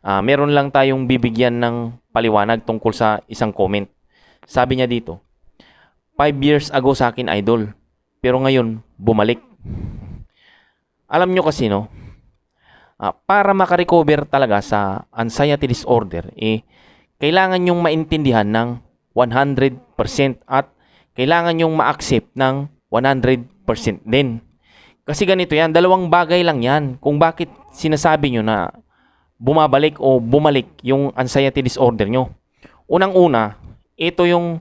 Ah, meron lang tayong bibigyan ng paliwanag tungkol sa isang comment. Sabi niya dito, 5 years ago sa akin idol, pero ngayon bumalik. Alam nyo kasi no, ah, para makarecover talaga sa anxiety disorder, eh, kailangan yung maintindihan ng 100% at kailangan yung ma-accept ng 100% din. Kasi ganito yan, dalawang bagay lang yan kung bakit sinasabi nyo na bumabalik o bumalik yung anxiety disorder nyo. Unang-una, ito yung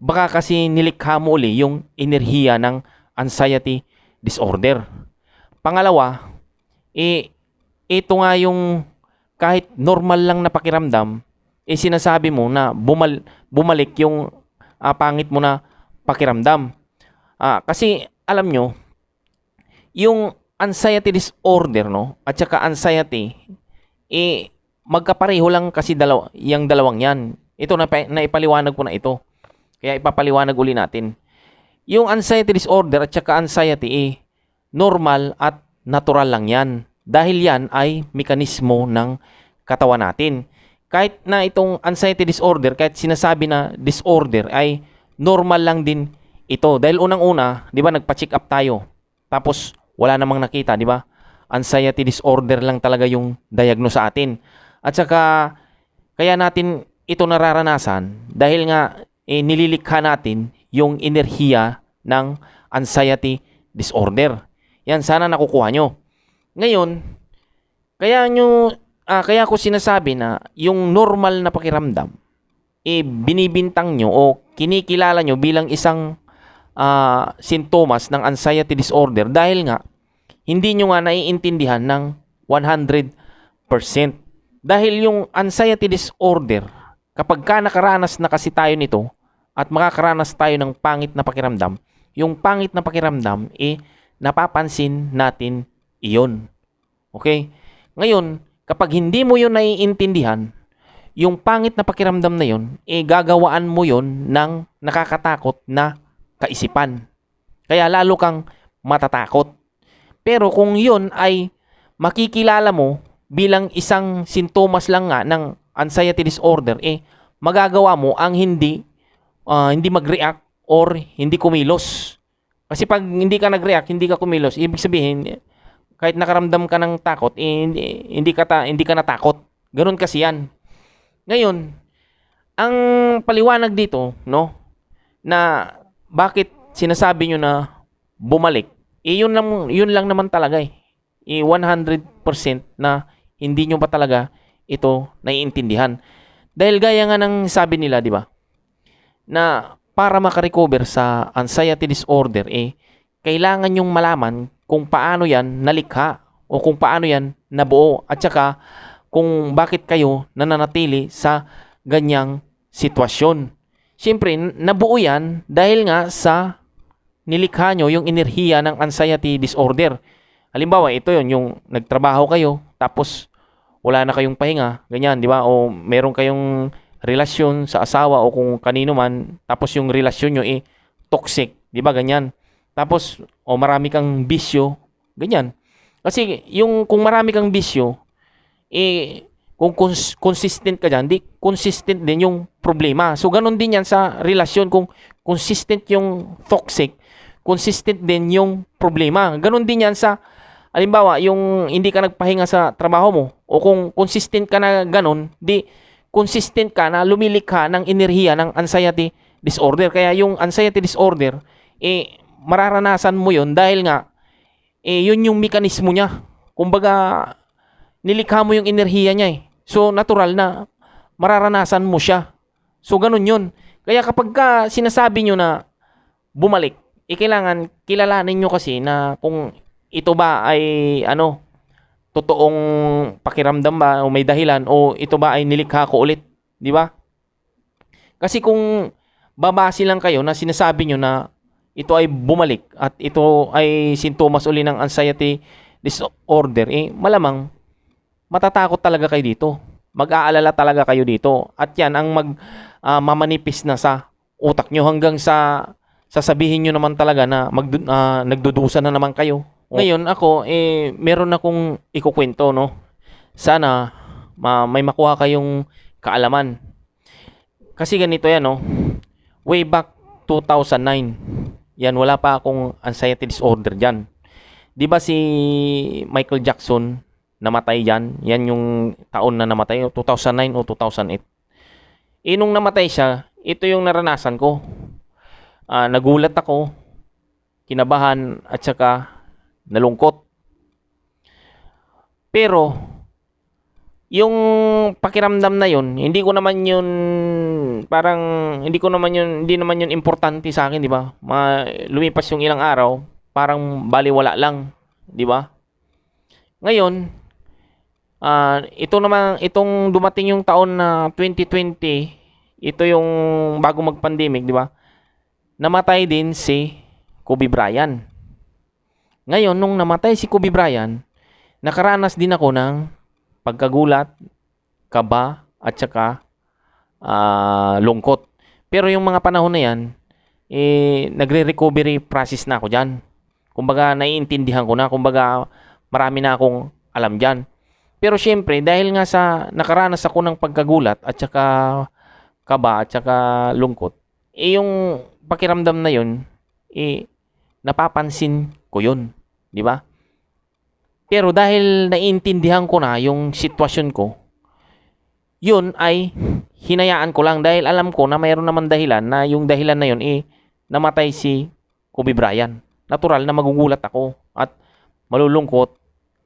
baka kasi nilikha mo uli yung enerhiya ng anxiety disorder. Pangalawa, eh, ito nga yung kahit normal lang na pakiramdam, eh sinasabi mo na bumal, bumalik yung ah, pangit mo na pakiramdam. Ah, kasi alam nyo, yung anxiety disorder no at saka anxiety eh magkapareho lang kasi dalaw yung dalawang yan. Ito na naipaliwanag ko na ito. Kaya ipapaliwanag uli natin. Yung anxiety disorder at saka anxiety eh normal at natural lang yan. Dahil yan ay mekanismo ng katawan natin. Kahit na itong anxiety disorder, kahit sinasabi na disorder ay normal lang din ito. Dahil unang-una, 'di ba, nagpa-check up tayo. Tapos wala namang nakita, 'di ba? Anxiety disorder lang talaga yung diagnose sa atin. At saka kaya natin ito nararanasan dahil nga eh, nililikha natin yung enerhiya ng anxiety disorder. Yan sana nakukuha nyo. Ngayon, kaya nyo, ah, kaya ko sinasabi na yung normal na pakiramdam, eh, binibintang nyo o kinikilala nyo bilang isang ah, sintomas ng anxiety disorder dahil nga hindi nyo nga naiintindihan ng 100%. Dahil yung anxiety disorder, kapag ka nakaranas na kasi tayo nito at makakaranas tayo ng pangit na pakiramdam, yung pangit na pakiramdam, eh, napapansin natin iyon. Okay? Ngayon, kapag hindi mo yun naiintindihan, yung pangit na pakiramdam na yun, eh, gagawaan mo yun ng nakakatakot na kaisipan. Kaya lalo kang matatakot. Pero kung yun ay makikilala mo bilang isang sintomas lang nga ng anxiety disorder, eh, magagawa mo ang hindi ah, hindi mag-react or hindi kumilos. Kasi pag hindi ka nag-react, hindi ka kumilos, ibig sabihin, kahit nakaramdam ka ng takot, eh, hindi, hindi, ka ta, hindi ka natakot. Ganun kasi yan. Ngayon, ang paliwanag dito, no, na bakit sinasabi nyo na bumalik, eh yun lang, yun lang naman talaga eh. Eh 100% na hindi nyo pa talaga ito naiintindihan. Dahil gaya nga ng sabi nila, di ba? Na para makarecover sa anxiety disorder, eh, kailangan nyong malaman kung paano yan nalikha o kung paano yan nabuo at saka kung bakit kayo nananatili sa ganyang sitwasyon. Siyempre, nabuo yan dahil nga sa nilikha nyo yung enerhiya ng anxiety disorder. Halimbawa, ito yon yung nagtrabaho kayo, tapos wala na kayong pahinga, ganyan, di ba? O meron kayong relasyon sa asawa o kung kanino man, tapos yung relasyon nyo eh toxic, di ba? Ganyan. Tapos, o marami kang bisyo, ganyan. Kasi yung kung marami kang bisyo, eh, kung cons- consistent ka dyan, di consistent din yung problema. So, ganun din yan sa relasyon. Kung consistent yung toxic, consistent din yung problema. Ganun din yan sa, alimbawa, yung hindi ka nagpahinga sa trabaho mo, o kung consistent ka na ganun, di consistent ka na lumilikha ng enerhiya ng anxiety disorder. Kaya yung anxiety disorder, eh, mararanasan mo yon dahil nga, eh, yun yung mekanismo niya. Kumbaga, nilikha mo yung enerhiya niya eh. So, natural na mararanasan mo siya. So, ganun yun. Kaya kapag ka sinasabi nyo na bumalik, eh, kailangan kilalanin nyo kasi na kung ito ba ay ano, totoong pakiramdam ba o may dahilan o ito ba ay nilikha ko ulit, di ba? Kasi kung babase lang kayo na sinasabi nyo na ito ay bumalik at ito ay sintomas uli ng anxiety disorder, eh malamang matatakot talaga kayo dito. Mag-aalala talaga kayo dito. At yan ang mag ah, mamanipis na sa utak nyo hanggang sa sasabihin nyo naman talaga na mag, nagdudusa na naman kayo. Ngayon ako, eh, meron akong ikukwento, no? Sana ma- may makuha kayong kaalaman. Kasi ganito yan, no? Way back 2009, yan, wala pa akong anxiety disorder dyan. Di ba si Michael Jackson namatay yan? Yan yung taon na namatay, 2009 o 2008. Eh, nung namatay siya, ito yung naranasan ko. Ah, nagulat ako, kinabahan, at saka nalungkot. Pero, yung pakiramdam na yun, hindi ko naman yun, parang, hindi ko naman yun, hindi naman yun importante sa akin, di ba? Ma, lumipas yung ilang araw, parang baliwala lang, di ba? Ngayon, ah ito naman, itong dumating yung taon na 2020, ito yung bago mag-pandemic, di ba? Namatay din si Kobe Bryant. Ngayon, nung namatay si Kobe Bryant, nakaranas din ako ng pagkagulat, kaba, at saka ah, lungkot. Pero yung mga panahon na yan, eh, nagre-recovery process na ako dyan. Kumbaga, naiintindihan ko na. Kumbaga, marami na akong alam dyan. Pero syempre, dahil nga sa nakaranas ako ng pagkagulat at saka kaba at saka lungkot, eh yung pakiramdam na yun, eh, napapansin ko yun. Di ba? Pero dahil naiintindihan ko na yung sitwasyon ko, yun ay hinayaan ko lang dahil alam ko na mayroon naman dahilan na yung dahilan na yun eh namatay si Kobe Bryant. Natural na magugulat ako at malulungkot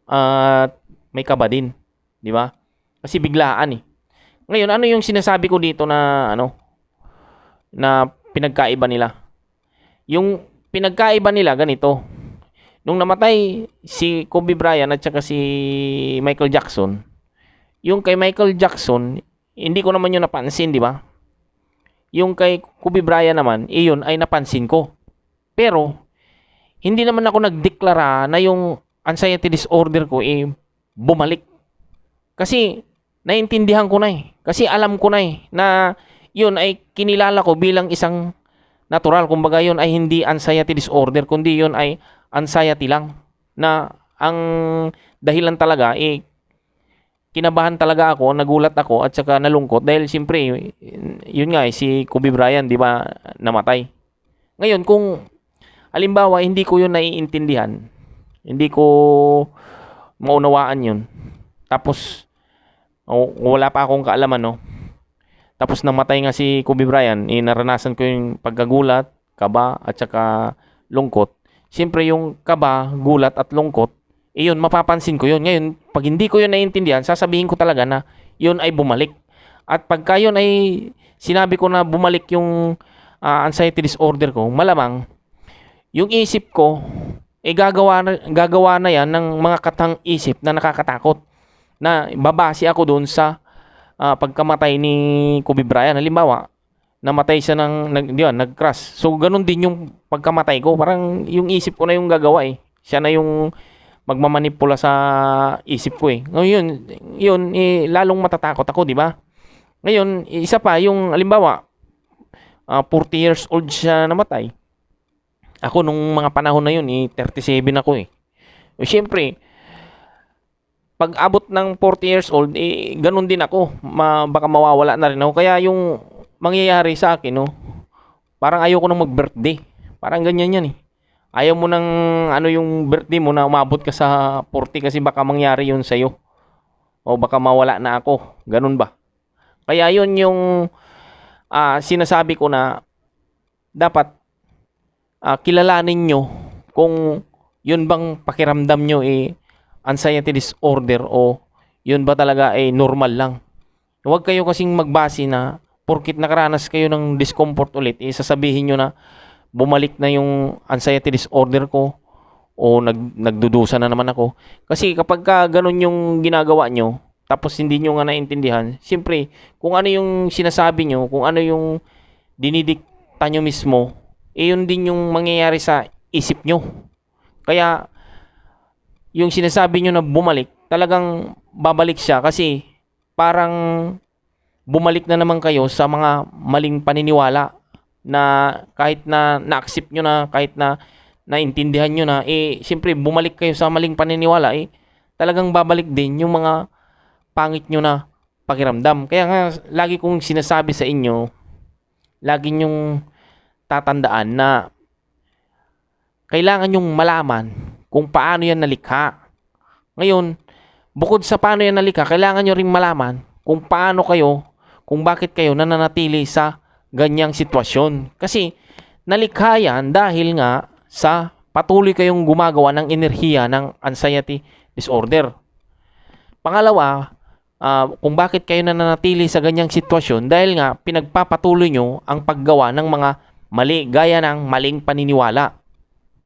at may kaba din, di ba? Kasi biglaan eh. Ngayon, ano yung sinasabi ko dito na ano na pinagkaiba nila? Yung pinagkaiba nila ganito. Nung namatay si Kobe Bryant at saka si Michael Jackson, yung kay Michael Jackson, hindi ko naman yun napansin, di ba? Yung kay Kobe Bryant naman, iyon ay napansin ko. Pero, hindi naman ako nagdeklara na yung anxiety disorder ko eh bumalik. Kasi, naintindihan ko na eh. Kasi alam ko na eh, na yun ay kinilala ko bilang isang natural. Kumbaga yun ay hindi anxiety disorder, kundi yun ay anxiety lang. Na ang dahilan talaga eh kinabahan talaga ako, nagulat ako at saka nalungkot dahil siyempre yun nga eh, si Kobe Bryant 'di ba namatay. Ngayon kung halimbawa hindi ko yun naiintindihan, hindi ko maunawaan yun. Tapos o, wala pa akong kaalaman no. Tapos namatay nga si Kobe Bryant, eh, naranasan ko yung pagkagulat, kaba at saka lungkot. Siyempre yung kaba, gulat at lungkot, eh yun, mapapansin ko yun. Ngayon, pag hindi ko yun naiintindihan, sasabihin ko talaga na yun ay bumalik. At pagka yun ay sinabi ko na bumalik yung ah, anxiety disorder ko, malamang yung isip ko, eh gagawa na, gagawa na yan ng mga katang isip na nakakatakot. Na babase ako doon sa ah, pagkamatay ni Kobe Bryant. Halimbawa, namatay siya ng, nag, ba, nag-crash. So, ganun din yung pagkamatay ko. Parang yung isip ko na yung gagawa eh. Siya na yung magmamanipula sa isip ko eh. Ngayon, yun, eh, lalong matatakot ako, di ba? Ngayon, isa pa, yung, alimbawa, ah, 40 years old siya namatay. Ako, nung mga panahon na yun, eh, 37 ako eh. O, syempre, pag abot ng 40 years old, eh, ganun din ako. Ma, baka mawawala na rin ako. Kaya yung mangyayari sa akin, no, parang ayoko nang mag-birthday. Parang ganyan yan eh. Ayaw mo nang ano yung birthday mo na umabot ka sa 40 kasi baka mangyari yun sa'yo. O baka mawala na ako. Ganun ba? Kaya yun yung ah, sinasabi ko na dapat ah, kilalanin nyo kung yun bang pakiramdam nyo eh anxiety disorder o yun ba talaga ay normal lang. Huwag kayo kasing magbase na porkit nakaranas kayo ng discomfort ulit, eh, sasabihin nyo na bumalik na yung anxiety disorder ko o nag, nagdudusa na naman ako. Kasi kapag ka ganun yung ginagawa nyo, tapos hindi nyo nga naintindihan, siyempre, kung ano yung sinasabi nyo, kung ano yung dinidikta nyo mismo, eh yun din yung mangyayari sa isip nyo. Kaya, yung sinasabi nyo na bumalik, talagang babalik siya kasi parang bumalik na naman kayo sa mga maling paniniwala na kahit na na-accept nyo na, kahit na naintindihan nyo na, eh, siyempre, bumalik kayo sa maling paniniwala, eh, talagang babalik din yung mga pangit nyo na pakiramdam. Kaya nga, lagi kong sinasabi sa inyo, lagi nyong tatandaan na kailangan nyong malaman kung paano yan nalikha. Ngayon, bukod sa paano yan nalikha, kailangan nyo rin malaman kung paano kayo, kung bakit kayo nananatili sa ganyang sitwasyon. Kasi, nalikha yan dahil nga sa patuloy kayong gumagawa ng enerhiya ng anxiety disorder. Pangalawa, ah, kung bakit kayo nananatili sa ganyang sitwasyon dahil nga pinagpapatuloy nyo ang paggawa ng mga mali gaya ng maling paniniwala.